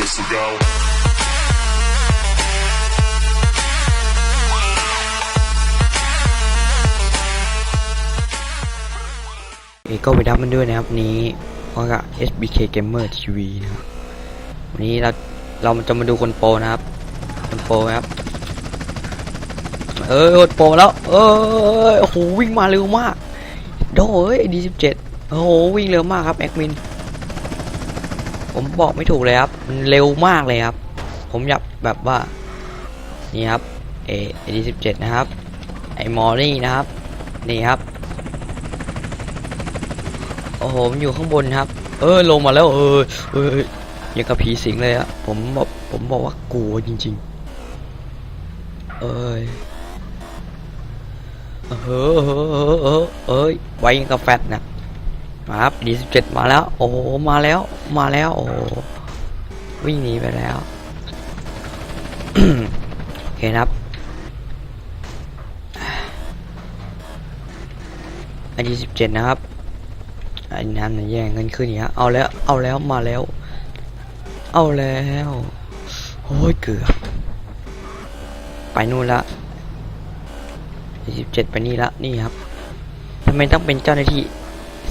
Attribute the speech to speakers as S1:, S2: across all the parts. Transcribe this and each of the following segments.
S1: whistle go.
S2: เอก็ไปดับมันด้วยนะครับนี้พร้อมกับ SBK Gamer TV นะครับวันนี้เราเราจะมาดูคนโปรนะครับ คนโปรครับ เออคนโปรแล้วเออโอ้โหวิ่งมาเร็วมากโดเอ้ยดีสิบเจ็ดโอ้โหวิ่งเร็วมากครับแอดมิน ผมบอกไม่ถูกเลยครับ มันเร็วมากเลยครับ ผมอยากแบบว่า นี่ครับเอดีสิบเจ็ดนะครับ ไอมอรี่นะครับ นี่ครับ โอ้โหมันอยู่ข้างบนครับ เออ ลงมาแล้ว เออ เออยังกับผีสิงเลยอะผมบอกผมบอกว่ากลัวจริง ๆ เอ้ยเออเออเออเออเอ้ยไว้ยังกับแฟตนะ มาครับดีสิบเจ็ดมาแล้ว โอ้โหมาแล้ว มาแล้ว โอ้วิ่งหนีไปแล้วโอเคนครับอันที่สิบเจ็ดนะครับอ้นั่นแย่งเงินขึ้นอีกฮะเอาแล้ว เอาแล้วมาแล้ว เอาแล้วโอ้ยเกือบไปนู่นละสิบเจ็ดไปนี่ละนี่ครับทำไมต้องเป็นเจ้าหน้าที่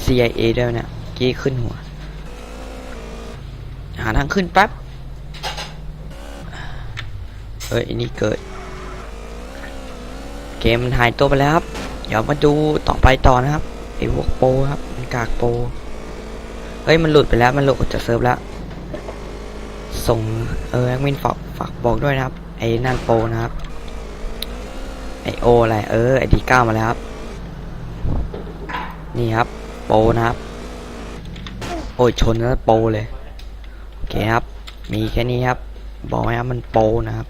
S2: CIA ด้วยวะเนี่ยกี้ขึ้นหัว หาทางขึ้นแป๊บ เอ้ยนนี้เกิด เกมมันหายตัวไปแล้วครับ เดี๋ยวมาดูต่อไปต่อนะครับไอ้พวกโปครับมันกากโป เฮ้ยมันหลุดไปแล้วมันหลุดจากเซิร์ฟแล้ว ส่งเออแอดมินฝากฝากบอกด้วยนะครับ ไอ้นั่นโปนะครับ ไอโออะไรเออไอดีเก้ามาแล้วครับ นี่ครับ โปนะครับ โอ้ยชนแล้วโปเลย โอเคครับ มีแค่นี้ครับ บอกไหมครับมันโปนะครับ